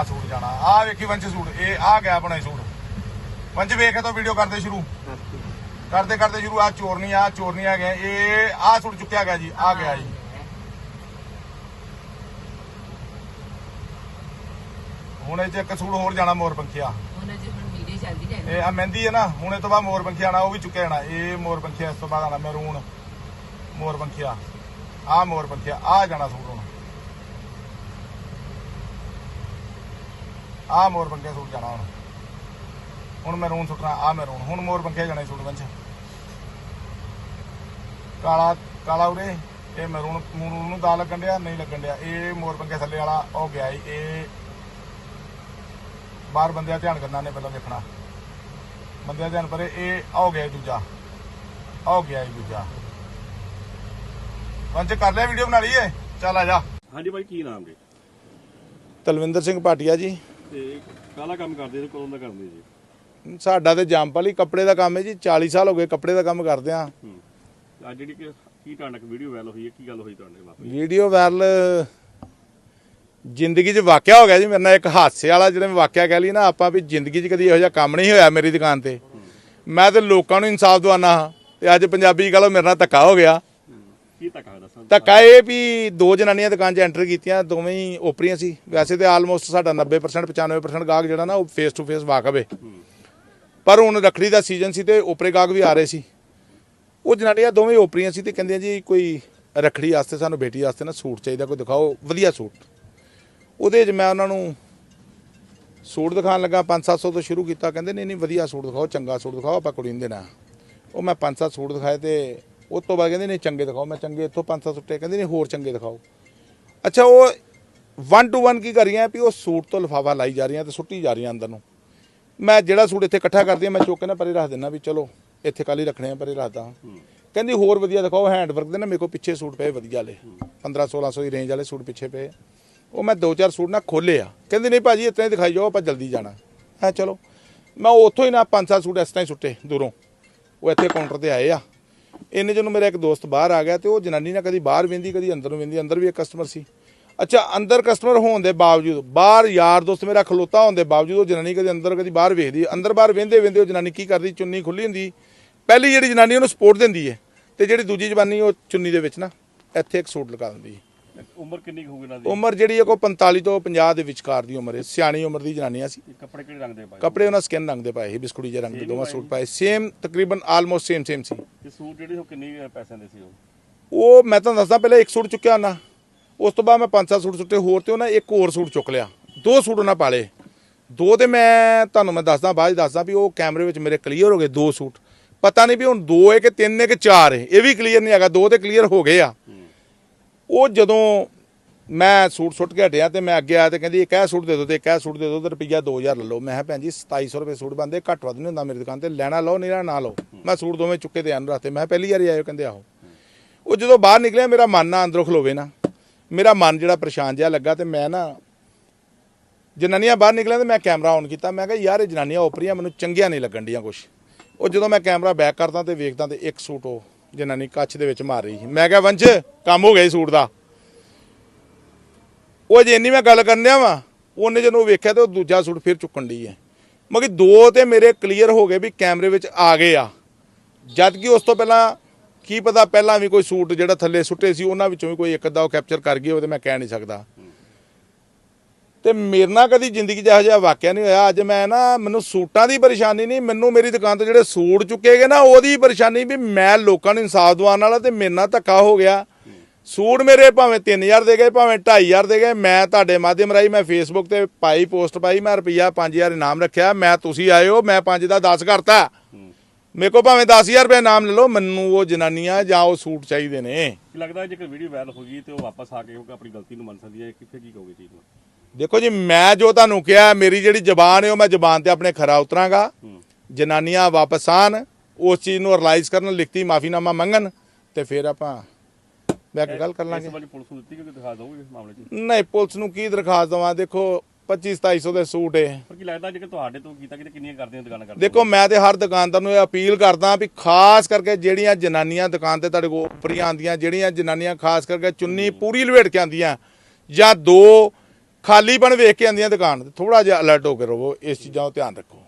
ਆ ਸੂਟ ਜਾਣਾ ਆ ਵੇਖੀ ਵੰਚ ਸੂਟ ਇਹ ਆ ਗਿਆ ਆਪਣਾ ਸੂਟ। ਵੰਚ ਵੇਖੇ ਤਾਂ ਵੀਡੀਓ ਕਰਦੇ ਸ਼ੁਰੂ। ਕਰਦੇ ਕਰਦੇ ਸ਼ੁਰੂ ਆ ਚੋਰਨੀ ਆ ਚੋਰਨੀ ਆ ਗਿਆ ਇਹ ਆ ਸੂਟ ਚੁੱਕਿਆ ਗਿਆ ਜੀ ਆ ਗਿਆ ਜੀ। ਹੁਣ ਇਹ ਚ ਇੱਕ ਸੂਟ ਹੋਰ ਜਾਣਾ ਮੋਰ ਪੰਖੀਆ। ਇਹ ਆ ਮਹਿੰਦੀ ਹੈ ਨਾ ਹੁਣ ਇਹ ਤੋਂ ਬਾਅਦ ਮੋਰ ਪੰਖੀਆ ਆਣਾ ਉਹ ਵੀ ਚੁੱਕਿਆ ਜਾਣਾ। ਇਹ ਮੋਰ ਪੰਖੀਆ ਇਸ ਤੋਂ ਬਾਅਦ ਆਣਾ ਮੈਰੂਨ ਮੋਰ ਪੰਖੀਆ। ਆ ਮੋਰ ਪੰਖੀਆ ਆ ਜਾਣਾ ਸੂਟ ਹੁਣ ਆ ਮੋਰ ਪੰਖੀਆ ਸੂਟ ਜਾਣਾ ਹੁਣ। ਹੁਣ ਮੈਰੂਨ ਸੁੱਟਣਾ ਆ ਮੈਰੂਨ ਹੁਣ ਮੋਰ ਪੰਖੀਆ ਜਾਣਾ ਸੂਟ ਬੰਚ ਕਾਲਾ ਕਾਲਾ ਉਰੇ ਇਹ ਮੈਰੂਨ ਮੂਰੂ ਨੂੰ ਦਾ ਲੱਗਣ ਡਿਆ ਨਹੀਂ ਲੱਗਣ ਡਿਆ। ਇਹ ਮੋਰ ਪੰਖੀਆ ਥੱਲੇ ਵਾਲਾ ਉਹ ਗਿਆ ਇਹ ਬਾਹਰ ਬੰਦਿਆਂ ਧਿਆਨ ਕਰਨਾ ਨੇ ਪਹਿਲਾਂ ਦੇਖਣਾ। ਬੰਦਿਆਂ ਧਿਆਨ ਪਰੇ ਇਹ ਹੋ ਗਿਆ ਦੂਜਾ। ਹੋ ਗਿਆ ਈ ਦੂਜਾ। ਪੰਜ ਕਰ ਲਿਆ ਵੀਡੀਓ ਬਣਾ ਲਈਏ। ਚੱਲ ਆ ਜਾ। ਹਾਂਜੀ ਬਾਈ ਕੀ ਨਾਮ ਜੀ? ਤਲਵਿੰਦਰ ਸਿੰਘ ਭਾਟੀਆ ਜੀ। ਤੇ ਕਾਹਦਾ ਕੰਮ ਕਰਦੇ ਤੇ ਕਦੋਂ ਦਾ ਕਰਦੇ ਜੀ? ਸਾਡਾ ਤੇ ਜੰਪਲ ਹੀ ਕੱਪੜੇ ਦਾ ਕੰਮ ਹੈ ਜੀ 40 ਸਾਲ ਹੋ ਗਏ ਕੱਪੜੇ ਦਾ ਕੰਮ ਕਰਦੇ ਆ ਹੂੰ। ਅੱਜ ਜਿਹੜੀ ਕਿ ਕੀ ਤੁਹਾਡੇ ਨਾਲ ਵੀਡੀਓ ਵਾਇਰਲ ਹੋਈ ਹੈ ਕੀ ਗੱਲ ਹੋਈ ਤੁਹਾਡੇ ਨਾਲ ਵੀਡੀਓ ਵਾਇਰਲ ਜ਼ਿੰਦਗੀ 'ਚ ਵਾਕਿਆ ਹੋ ਗਿਆ ਜੀ ਮੇਰੇ ਨਾਲ ਇੱਕ ਹਾਦਸੇ ਵਾਲਾ ਜਿਹੜਾ ਮੈਂ ਵਾਕਿਆ ਕਹਿ ਲਈ ਨਾ ਆਪਾਂ ਵੀ ਜ਼ਿੰਦਗੀ 'ਚ ਕਦੀ ਇਹੋ ਜਿਹਾ ਕੰਮ ਨਹੀਂ ਹੋਇਆ ਮੇਰੀ ਦੁਕਾਨ ਤੇ। ਮੈਂ ਤੇ ਲੋਕਾਂ ਨੂੰ ਇਨਸਾਫ ਦਵਾਨਾ ਹਾਂ ਤੇ ਅੱਜ ਪੰਜਾਬੀ ਕਹ ਲੋ ਮੇਰੇ ਨਾਲ ਧੱਕਾ ਹੋ ਗਿਆ। ਕੀ ਧੱਕਾ ਹੋਇਆ ਦੱਸਾਂ ਧੱਕਾ ਇਹ ਵੀ ਦੋ ਜਨਾਨੀਆਂ ਦੁਕਾਨ 'ਚ ਐਂਟਰ ਕੀਤੀਆਂ ਦੋਵੇਂ ਹੀ ਓਪਰੀਆਂ ਸੀ। ਵੈਸੇ ਤੇ ਆਲਮੋਸਟ ਸਾਡਾ 90% 95% ਗਾਹਕ ਜਿਹੜਾ ਨਾ ਉਹ ਫੇਸ ਟੂ ਫੇਸ ਵਾਕਫ ਹੈ। ਪਰ ਹੁਣ ਰੱਖੜੀ ਦਾ ਸੀਜ਼ਨ ਸੀ ਤੇ ਓਪਰੇ ਗਾਹਕ ਵੀ ਆ ਰਹੇ ਸੀ। ਉਹ ਜਨਾਨੀਆਂ ਦੋਵੇਂ ਓਪਰੀਆਂ ਸੀ ਤੇ ਕਹਿੰਦੀਆਂ ਜੀ ਕੋਈ ਰੱਖੜੀ ਵਾਸਤੇ ਸਾਨੂੰ ਬੇਟੀ ਵਾਸਤੇ ਨਾ ਸੂਟ ਚਾਹੀਦਾ ਕੋਈ ਦਿਖਾਓ ਵਧੀਆ ਸੂਟ। ਉਹਦੇ 'ਚ ਮੈਂ ਉਹਨਾਂ ਨੂੰ ਸੂਟ ਦਿਖਾਉਣ ਲੱਗਾ 5-700 ਤੋਂ ਸ਼ੁਰੂ ਕੀਤਾ ਕਹਿੰਦੇ ਨਹੀਂ ਨਹੀਂ ਵਧੀਆ ਸੂਟ ਦਿਖਾਓ ਚੰਗਾ ਸੂਟ ਦਿਖਾਓ ਆਪਾਂ ਕੁੜੀ ਨੂੰ ਦੇਣਾ। ਉਹ ਮੈਂ 5-7 ਸੂਟ ਦਿਖਾਏ ਤੇ ਉਸ ਤੋਂ ਬਾਅਦ ਕਹਿੰਦੇ ਨਹੀਂ ਚੰਗੇ ਦਿਖਾਓ ਮੈਂ ਚੰਗੇ ਇੱਥੋਂ 5-7 ਸੁੱਟੇ ਕਹਿੰਦੇ ਨਹੀਂ ਹੋਰ ਚੰਗੇ ਦਿਖਾਓ। ਅੱਛਾ ਉਹ 1 ਟੂ 1 ਕੀ ਕਰ ਰਹੀਆਂ ਵੀ ਉਹ ਸੂਟ ਤੋਂ ਲਿਫਾਫਾ ਲਾਈ ਜਾ ਰਹੀਆਂ ਤੇ ਸੁੱਟੀ ਜਾ ਰਹੀਆਂ ਅੰਦਰ ਨੂੰ। ਮੈਂ ਜਿਹੜਾ ਸੂਟ ਇੱਥੇ ਇਕੱਠਾ ਕਰਦੀ ਮੈਂ ਚੁੱਕ ਕੇ ਨਾ ਪਰੇ ਰੱਖ ਦਿੰਦਾ ਵੀ ਚਲੋ ਇੱਥੇ ਕੱਲ ਹੀ ਰੱਖਣੇ ਆ ਪਰੇ ਰੱਖਦਾ ਕਹਿੰਦੀ ਹੋਰ ਵਧੀਆ ਦਿਖਾਓ ਹੈਂਡ ਵਰਕ ਦੇ ਨਾ ਮੇਰੇ ਕੋਲ ਪਿੱਛੇ ਸੂਟ ਪਏ ਵਧੀਆ ਵਾਲੇ। 15 1600 ਦੀ ਰੇਂਜ ਵਾਲੇ ਸੂਟ ਪਿੱਛੇ ਪਏ ਉਹ ਮੈਂ ਦੋ ਚਾਰ ਸੂਟ ਨਾ ਖੋਲੇ ਆ। ਕਹਿੰਦੀ ਨਹੀਂ ਭਾਜੀ ਇਤਨੇ ਹੀ ਦਿਖਾਈ ਜਾਓ ਆਪਾਂ ਜਲਦੀ ਜਾਣਾ। ਹੈ ਚਲੋ ਮੈਂ ਉੱਥੋਂ ਹੀ ਨਾ ਪੰਜ ਸੱਤ ਸੂਟ ਇਸ ਤਰ੍ਹਾਂ ਹੀ ਸੁੱਟੇ ਦੂਰੋਂ। ਉਹ ਇੱਥੇ ਕਾਊਂਟਰ ਤੇ ਆਏ ਆ। ਇੰਨੇ ਜਦੋਂ ਮੇਰਾ ਇੱਕ ਦੋਸਤ ਬਾਹਰ ਆ ਗਿਆ ਤੇ ਉਹ ਜਨਾਨੀ ਨਾ ਕਦੀ ਬਾਹਰ ਵੇਂਦੀ, ਕਦੀ ਅੰਦਰ ਨੂੰ ਵੇਂਦੀ, ਅੰਦਰ ਵੀ ਇੱਕ ਕਸਟਮਰ ਸੀ। ਅੱਛਾ, ਅੰਦਰ ਕਸਟਮਰ ਹੋਣ ਦੇ ਬਾਵਜੂਦ, ਬਾਹਰ ਯਾਰ ਦੋਸਤ ਮੇਰਾ ਖਲੋਤਾ ਹੋਣ ਦੇ ਬਾਵਜੂਦ ਉਹ ਜਨਾਨੀ ਕਦੀ ਅੰਦਰ, ਕਦੀ ਬਾਹਰ ਵੇਖਦੀ, ਅੰਦਰ ਬਾਹਰ ਵੇਂਦੇ ਵੇਂਦੇ ਉਹ ਜਨਾਨੀ ਕੀ ਕਰਦੀ? ਚੁੰਨੀ ਖੁੱਲੀ ਹੁੰਦੀ। ਪਹਿਲੀ ਜਿਹੜੀ ਜਨਾਨੀ ਉਹਨੂੰ ਸਪੋਰਟ ਦਿੰਦੀ ਹੈ ਤੇ ਜਿਹੜੀ ਦੂਜੀ ਜਵਾਨੀ ਉਹ ਚੁੰਨੀ ਦੇ ਵਿੱਚ ਨਾ, ਇੱਥੇ ਇੱਕ ਸੂਟ ਲਗਾ ਦਿੰਦੀ ਹੈ ਉਮਰ ਕਿੰਨੀ ਹੋਊਗੀ ਇਹਨਾਂ ਦੀ? ਉਮਰ ਜਿਹੜੀ ਹੈ ਕੋਈ 45 ਤੋਂ 50 ਦੇ ਵਿਚਕਾਰ ਦੀ ਉਮਰ ਹੈ। ਸਿਆਣੀ ਉਮਰ ਦੀ ਜਨਾਨੀਆਂ ਸੀ। ਇਹ ਕੱਪੜੇ ਕਿਹੜੇ ਰੰਗ ਦੇ ਪਾਏ? ਕੱਪੜੇ ਉਹਨਾਂ ਸਕਿਨ ਰੰਗ ਦੇ ਪਾਏ ਸੀ ਬਿਸਕੁਟੀ ਜਿਹੇ ਰੰਗ ਦੇ ਦੋਵਾਂ ਸੂਟ ਪਾਏ। ਸੇਮ ਤਕਰੀਬਨ ਆਲਮੋਸਟ ਸੇਮ ਸੇਮ ਸੀ। ਤੇ ਸੂਟ ਜਿਹੜੇ ਉਹ ਕਿੰਨੇ ਪੈਸਿਆਂ ਦੇ ਸੀ ਉਹ? ਉਹ ਮੈਂ ਤੁਹਾਨੂੰ ਦੱਸਦਾ ਪਹਿਲਾਂ ਇੱਕ ਸੂਟ ਚੁੱਕਿਆ ਉਹਨਾਂ। ਉਸ ਤੋਂ ਬਾਅਦ ਮੈਂ ਪੰਜ ਸੱਤ ਸੂਟ ਸੁੱਟੇ ਹੋਰ ਤੇ ਉਹਨਾਂ ਇੱਕ ਹੋਰ ਸੂਟ ਚੁੱਕ ਲਿਆ। ਦੋ ਸੂਟ ਉਹਨਾਂ ਪਾਲੇ ਦੋ ਤੇ ਮੈਂ ਤੁਹਾਨੂੰ ਮੈਂ ਦੱਸਦਾ ਬਾਅਦ ਦੱਸਦਾ ਵੀ ਉਹ ਕੈਮਰੇ ਵਿੱਚ ਮੇਰੇ ਕਲੀਅਰ ਹੋ ਗਏ ਦੋ ਸੂਟ। ਪਤਾ ਨਹੀਂ ਵੀ ਹੁਣ ਦੋ ਹੈ ਕਿ ਤਿੰਨ ਹੈ ਕਿ ਚਾਰ ਹੈ ਇਹ ਵੀ ਕਲੀਅਰ ਨਹੀਂ ਹੈਗਾ। ਦੋ ਤੇ ਕਲੀਅਰ ਹੋ ਗਏ ਆ। ਉਹ ਜਦੋਂ ਮੈਂ ਸੂਟ ਸੁੱਟ ਕੇ ਹਟਿਆ ਤੇ ਮੈਂ ਅੱਗੇ ਆ ਤੇ ਕਹਿੰਦੀ ਇੱਕ ਇਹ ਸੂਟ ਦੇ ਦਿਓ ਤੇ ਇੱਕ ਇਹ ਸੂਟ ਦੇ ਦਿਓ ਤੇ ਰੁਪਈਆ 2000 ਲੈ ਲਓ। ਮੈਂ ਕਿਹਾ, ਭੈਣ ਜੀ 2700 ਰੁਪਏ ਸੂਟ ਬੰਦੇ ਘੱਟ ਵੱਧ ਨਹੀਂ ਹੁੰਦਾ ਮੇਰੀ ਦੁਕਾਨ ਤੇ। ਲੈਣਾ ਲਓ, ਨਹੀਂ ਨਾ ਲਓ। ਮੈਂ ਸੂਟ ਦੋਵੇਂ ਚੁੱਕੇ ਤੇ ਆਂ ਰੱਖਤੇ ਮੈਂ ਕਿਹਾ, ਪਹਿਲੀ ਵਾਰੀ ਆਇਓ ਕਹਿੰਦੇ, ਆਹੋ। ਉਹ ਜਦੋਂ ਬਾਹਰ ਨਿਕਲਿਆ, ਮੇਰਾ ਮਨ ਨਾ ਅੰਦਰੋਂ ਖਲੋਵੇ ਨਾ। ਮੇਰਾ ਮਨ ਜਿਹੜਾ ਪਰੇਸ਼ਾਨ ਜਿਹਾ ਲੱਗਾ ਤੇ ਮੈਂ ਨਾ ਜਨਾਨੀਆਂ ਬਾਹਰ ਨਿਕਲਿਆ ਤੇ ਮੈਂ ਕੈਮਰਾ ਔਨ ਕੀਤਾ। ਮੈਂ ਕਿਹਾ, ਯਾਰ, ਇਹ ਜਨਾਨੀਆਂ ਓਪਰੀਆਂ, ਮੈਨੂੰ ਚੰਗੀਆਂ ਨਹੀਂ ਲੱਗਣ ਡੀਆਂ ਕੁਛ। ਉਹ ਜਦੋਂ ਮੈਂ ਕੈਮਰਾ ਬੈਕ ਕਰਦਾ ਤੇ ਵੇਖਦਾ ਤੇ ਇੱਕ ਸੂਟ ਉਹ ਜਨਾਨੀ ਕੱਚ ਦੇ ਵਿੱਚ ਮਾਰ ਰਹੀ ਸੀ। ਮੈਂ ਕਿਹਾ ਵੰਸ਼ ਕੰਮ ਹੋ ਗਿਆ ਸੀ ਸੂਟ ਦਾ। ਉਹ ਜੇ ਇੰਨੀ ਮੈਂ ਗੱਲ ਕਰਨ ਡਿਆ ਵਾ, ਉਹਨੇ ਜਦੋਂ ਵੇਖਿਆ ਤੇ ਉਹ ਦੂਜਾ ਸੂਟ ਫਿਰ ਚੁੱਕਣ ਦੀ ਹੈ। ਮਗਰ ਦੋ ਤੇ ਮੇਰੇ ਕਲੀਅਰ ਹੋ ਗਏ ਵੀ ਕੈਮਰੇ ਵਿੱਚ ਆ ਗਏ ਆ। ਜਦ ਕਿ ਉਸ ਤੋਂ ਪਹਿਲਾਂ, ਕੀ ਪਤਾ ਪਹਿਲਾਂ ਵੀ ਕੋਈ ਸੂਟ ਜਿਹੜਾ ਥੱਲੇ ਸੁੱਟੇ ਸੀ, ਉਹਨਾਂ ਵਿੱਚੋਂ ਵੀ ਕੋਈ ਇੱਕ ਅੱਧਾ ਉਹ ਕੈਪਚਰ ਕਰ ਗਈ ਹੋਵੇ ਤੇ ਮੈਂ ਕਹਿ ਨਹੀਂ ਸਕਦਾ। ਤੇ ਮੇਰੇ ਨਾਲ ਕਦੀ ਜ਼ਿੰਦਗੀ 'ਚ ਇਹੋ ਜਿਹਾ ਵਾਕਿਆ ਨਹੀਂ ਹੋਇਆ। ਅੱਜ ਮੈਂ ਨਾ, ਮੈਨੂੰ ਸੂਟਾਂ ਦੀ ਪਰੇਸ਼ਾਨੀ ਨਹੀਂ, ਮੈਨੂੰ ਮੇਰੀ ਦੁਕਾਨ ਤੋਂ ਜਿਹੜੇ ਸੂਟ ਚੁੱਕੇ ਗਏ ਨਾ, ਉਹਦੀ ਪਰੇਸ਼ਾਨੀ ਵੀ ਮੈਂ ਲੋਕਾਂ ਨੂੰ ਇਨਸਾਫ ਦਿਵਾਉਣ ਵਾਲਾ ਤੇ ਮੇਰੇ ਨਾਲ ਧੱਕਾ ਹੋ ਗਿਆ। ਸੂਟ ਮੇਰੇ ਭਾਵੇਂ 3000 ਦੇ ਗਏ, ਭਾਵੇਂ 2500 ਦੇ ਗਏ, ਮੈਂ ਤੁਹਾਡੇ ਮਾਧਿਅਮ ਰਾਹੀਂ ਮੈਂ ਫੇਸਬੁੱਕ ਤੇ ਪਾਈ, ਪੋਸਟ ਪਾਈ, ਮੈਂ ਰੁਪਈਆ 5000 ਇਨਾਮ ਰੱਖਿਆ। ਮੈਂ ਤੁਸੀਂ ਆਇਓ ਮੈਂ 5 ਦਾ 10 ਕਰਤਾ। ਮੇਰੇ ਕੋ ਭਾਵੇਂ 10000 ਰੁਪਏ ਇਨਾਮ ਲੈ ਲਓ, ਮੈਨੂੰ ਉਹ ਜਨਾਨੀਆਂ ਜਾਂ ਉਹ ਸੂਟ ਚਾਹੀਦੇ ਨੇ। ਲੱਗਦਾ ਜੇਕਰ ਵੀਡੀਓ ਵਾਇਰਲ ਹੋ ਗਈ ਤੇ ਉਹ ਵਾਪਸ ਆ ਕੇ ਆਪਣੀ ਗਲਤੀ ਨੂੰ ਮੰਨ ਸਕਦੀ ਹੈ, ਕਿੱਥੇ ਕੀ ਕਹੋਗੇ ਚੀਜ਼ ਨੂੰ? ਦੇਖੋ ਜੀ ਮੈਂ ਜੋ ਤੁਹਾਨੂੰ ਕਿਹਾ ਮੇਰੀ ਜਿਹੜੀ ਜ਼ਬਾਨ ਹੈ ਉਹ ਮੈਂ ਜ਼ਬਾਨ ਤੇ ਆਪਣੇ ਖਰਾ ਉਤਰਾਂਗਾ। ਜਨਾਨੀਆਂ ਵਾਪਸ ਆਣ ਉਸ ਚੀਜ਼ ਨੂੰ ਰਿਅਲਾਈਜ਼ ਕਰਨ ਲਿਖਤੀ ਮਾਫੀਨਾਮਾ ਮੰਗਣ ਤੇ ਫਿਰ ਆਪਾਂ ਬੈਕ ਗੱਲ ਕਰ ਲਾਂਗੇ ਪੁਲਿਸ ਨੂੰ ਦਿੱਤੀ ਕਿ ਦਿਖਾ ਦੋਗੇ ਇਸ ਮਾਮਲੇ 'ਚ? ਨਹੀਂ ਪੁਲਿਸ ਨੂੰ ਕੀ ਦਰਖਾਸਤ ਦਵਾਂ? ਦੇਖੋ 25 2700 ਦੇ ਸੂਟ ਏ ਪਰ ਕੀ ਲੱਗਦਾ ਜੇਕਰ ਤੁਹਾਡੇ ਤੋਂ ਕੀਤਾ ਕਿਤੇ ਕਿੰਨੀਆਂ ਕਰਦੇ ਹੋ ਦੁਕਾਨਾਂ ਕਰਦੇ ਦੇਖੋ ਮੈਂ ਤੇ ਹਰ ਦੁਕਾਨਦਾਰ ਨੂੰ ਇਹ ਅਪੀਲ ਕਰਦਾ ਵੀ ਖਾਸ ਕਰਕੇ ਜਿਹੜੀਆਂ ਜਨਾਨੀਆਂ ਦੁਕਾਨ ਤੇ ਤੁਹਾਡੇ ਕੋਲ ਉਪਰੀਆਂ ਆਉਂਦੀਆਂ ਜਿਹੜੀਆਂ ਜਨਾਨੀਆਂ ਖਾਸ ਕਰਕੇ ਚੁੰਨੀ ਪੂਰੀ ਲਵੇਟ ਕੇ ਆਉਂਦੀਆਂ ਜਾਂ ਦੋ ਖਾਲੀਪਣ ਵੇਖ ਕੇ ਆਂਦੀਆਂ ਦੁਕਾਨ ਥੋੜਾ ਜਿਹਾ ਅਲਰਟ ਹੋ ਕੇ ਰਹੋ ਇਸ ਚੀਜ਼ਾਂ ਦਾ ਧਿਆਨ ਰੱਖੋ।